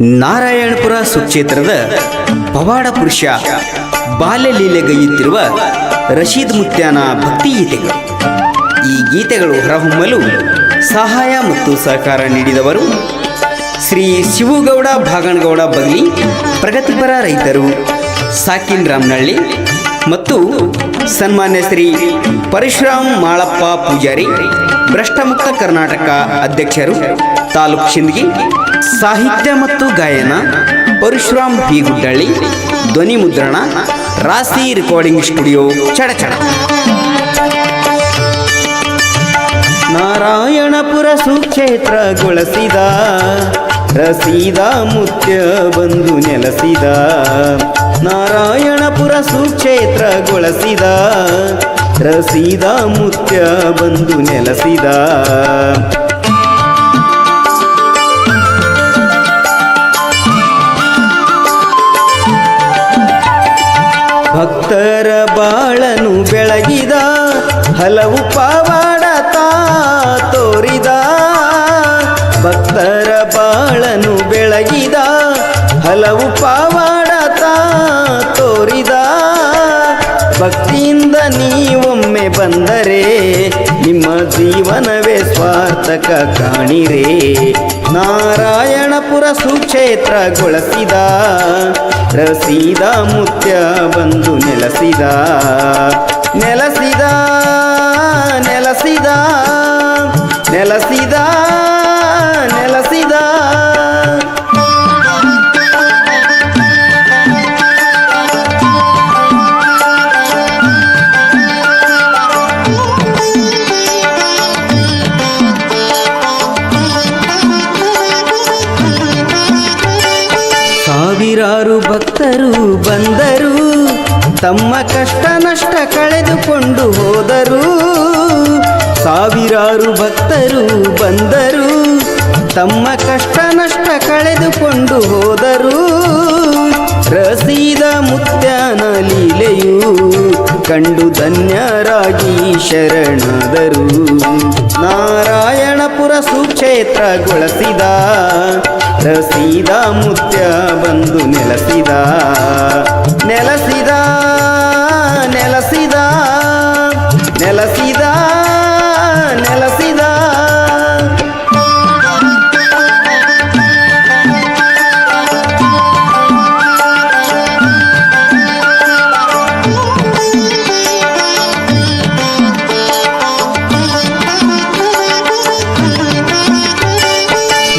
ನಾರಾಯಣಪುರ ಸುಕ್ಷೇತ್ರದ ಪವಾಡ ಪುರುಷ ಬಾಲ್ಯ ಲೀಲೆಗೈಯುತ್ತಿರುವ ರಶೀದ್ ಮುತ್ಯಾನ ಭಕ್ತಿ ಗೀತೆಗಳು. ಈ ಗೀತೆಗಳು ಹೊರಹೊಮ್ಮಲು ಸಹಾಯ ಮತ್ತು ಸಹಕಾರ ನೀಡಿದವರು ಶ್ರೀ ಶಿವುಗೌಡ ಭಾಗಣಗೌಡ ಬಗ್ಲಿ ಪ್ರಗತಿಪರ ರೈತರು, ಸಾಕಿನ್ ರಾಮನಹಳ್ಳಿ ಮತ್ತು ಸನ್ಮಾನ್ಯ ಶ್ರೀ ಪರಶುರಾಮ್ ಮಾಳಪ್ಪ ಪೂಜಾರಿ, ಭ್ರಷ್ಟಮುಕ್ತ ಕರ್ನಾಟಕ ಅಧ್ಯಕ್ಷರು, ತಾಲೂಕ್ ಶಿಂದಗಿ, ಸಾಹಿತ್ಯ ಮತ್ತು ಗಾಯನ ಪರಶುರಾಮ್ ಪಿ ಗುಡ್ಡಳ್ಳಿ, ಧ್ವನಿ ಮುದ್ರಣ, ರಾಸಿ ರೆಕಾರ್ಡಿಂಗ್ ಸ್ಟುಡಿಯೋ ಚಡಚಡ ನಾರಾಯಣಪುರ ಸುಕ್ಷೇತ್ರಗೊಳಿಸಿದ ರಸೀದ ಮುತ್ಯ ಬಂದು ನೆಲಸಿದ. ನಾರಾಯಣಪುರ ಸುಕ್ಷೇತ್ರಗೊಳಿಸಿದ. ರಸೀದ ಮುತ್ಯ ಬಂದು ನೆಲಸಿದ. ಭಕ್ತರ ಬಾಳನು ಬೆಳಗಿದ. ಹಲವು ಪವಾಡ ಬೆಳಗಿದ ಹಲವು ಪಾವಾಡತ ತಾ ತೋರಿದ. ಭಕ್ತಿಯಿಂದ ನೀವೊಮ್ಮೆ ಬಂದರೆ ನಿಮ್ಮ ಜೀವನವೇ ಸ್ವಾರ್ಥಕ ಕಾಣಿರೆ. ನಾರಾಯಣಪುರ ಸುಕ್ಷೇತ್ರ ಗೊಳಸಿದ ರಸೀದ ಮುತ್ಯ ಬಂದು ನೆಲೆಸಿದ. ನೆಲೆಸಿದ, ನೆಲಸಿದಾ, ನೆಲೆಸಿದ. ತಮ್ಮ ಕಷ್ಟ ನಷ್ಟ ಕಳೆದುಕೊಂಡು ಹೋದರು. ಸಾವಿರಾರು ಭಕ್ತರು ಬಂದರು. ತಮ್ಮ ಕಷ್ಟ ನಷ್ಟ ಕಳೆದುಕೊಂಡು ಹೋದರು. ರಸೀದ ಮುತ್ಯಾನ ಲೀಲೆಯು ಕಂಡು ಧನ್ಯರಾಗಿ ಶರಣದರು. ನಾರಾಯಣಪುರ ಸುಕ್ಷೇತ್ರ ಗೊಳಸಿದ. ರಸೀದ ಮುತ್ಯ ಬಂದು ನೆಲೆಸಿದ. ನೆಲೆಸಿದ ನೆಲೆಸಿದ ನೆಲೆಸಿದ ನೆಲೆಸಿದ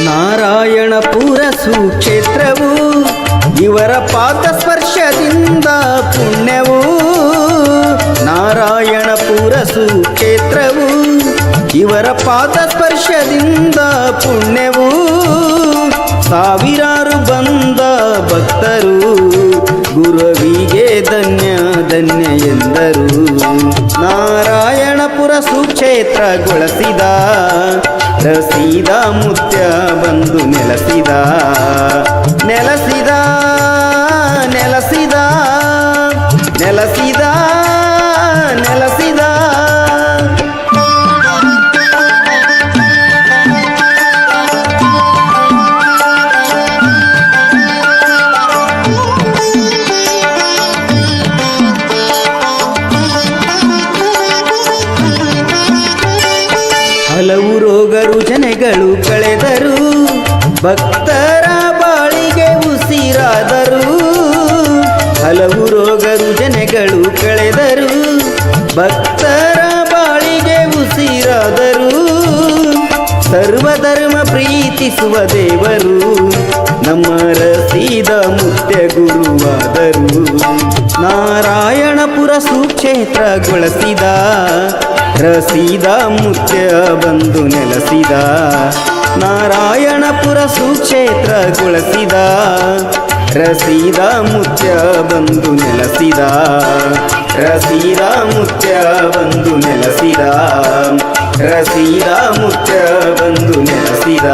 ನಾರಾಯಣಪುರ ಸುಕ್ಷೇತ್ರವು ಇವರ ಪಾದ ಸ್ಪರ್ಶದಿಂದ ಪುಣ್ಯವು ನಾರಾಯಣಪುರ ಸುಕ್ಷೇತ್ರವು ಇವರ ಪಾದ ಸ್ಪರ್ಶದಿಂದ ಪುಣ್ಯವು. ಸಾವಿರಾರು ಬಂದ ಭಕ್ತರು ಗುರುವಿಗೆ ಧನ್ಯ ಧನ್ಯ ಎಂದರು. ನಾರಾಯಣಪುರ ಸುಕ್ಷೇತ್ರಗೊಳಿಸಿದ ರಸೀದ ಮುತ್ಯ ಬಂದು ನೆಲೆಸಿದ ನೆಲೆಸಿದ. ನೆಲೆಸಿದ ನೆಲೆಸಿದ ನೆಲೆಸಿದ. ಹಲವು ರೋಗ ರುಜನೆಗಳು ಕಳೆದರು. ಭಕ್ತರ ಬಾಳಿಗೆ ಉಸಿರಾದರು. ಹಲವು ರೋಗ ರುಜನೆಗಳು ಕಳೆದರು. ಭಕ್ತರ ಸರ್ವಧರ್ಮ ಪ್ರೀತಿಸುವ ದೇವರು, ನಮ್ಮ ರಸೀದ ಮುತ್ಯ ಗುರುವಾದರು ನಾರಾಯಣಪುರ ಸುಕ್ಷೇತ್ರಗೊಳಿಸಿದ ರಸೀದ ಮುತ್ಯ ಬಂದು ನೆಲೆಸಿದ. ನಾರಾಯಣಪುರ ಸುಕ್ಷೇತ್ರಗೊಳಿಸಿದ ರಸೀದ ಮುತ್ಯ ಬಂದು ನೆಲೆಸಿದ. ರಸೀದ ಮುತ್ಯ ಬಂದು ನೆಲೆಸಿದ. ರಸೀದ ಮುತ್ಯ ಬಂದು ನೆಲೆಸಿದ